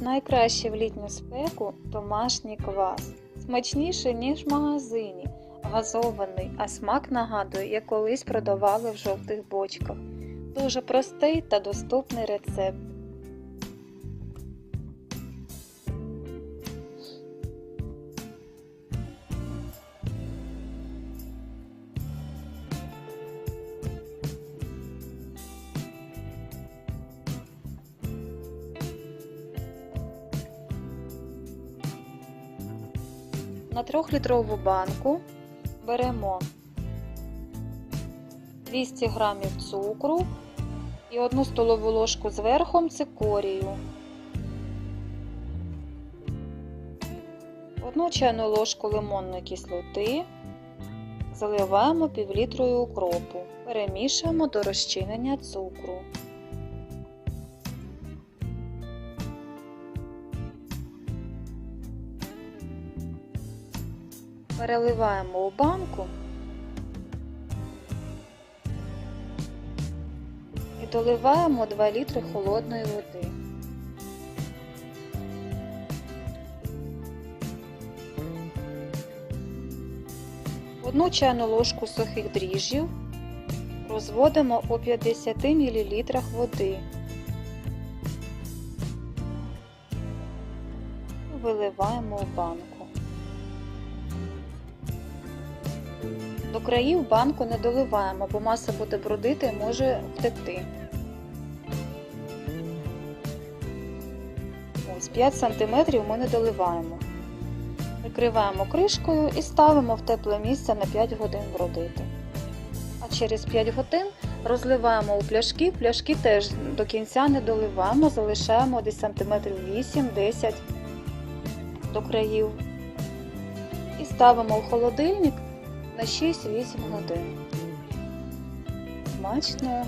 Найкраще в літню спеку домашній квас. Смачніше, ніж в магазині. Газований, а смак нагадує, як колись продавали в жовтих бочках. Дуже простий та доступний рецепт. На 3-літрову банку беремо 200 г цукру і 1 столову ложку з верхом цикорію, 1 чайну ложку лимонної кислоти, заливаємо півлітрою укропу, перемішуємо до розчинення цукру. Переливаємо у банку і доливаємо 2 літри холодної води. Одну чайну ложку сухих дріжджів розводимо у 50 мл води. Виливаємо у банку. До країв банку не доливаємо, бо маса буде брудити і може втекти. Ось 5 см ми не доливаємо. Прикриваємо кришкою і ставимо в тепле місце на 5 годин бродити. А через 5 годин розливаємо у пляшки. Пляшки теж до кінця не доливаємо, залишаємо десь сантиметрів 8-10 до країв. І ставимо в холодильник на 6-8 годин. Смачно!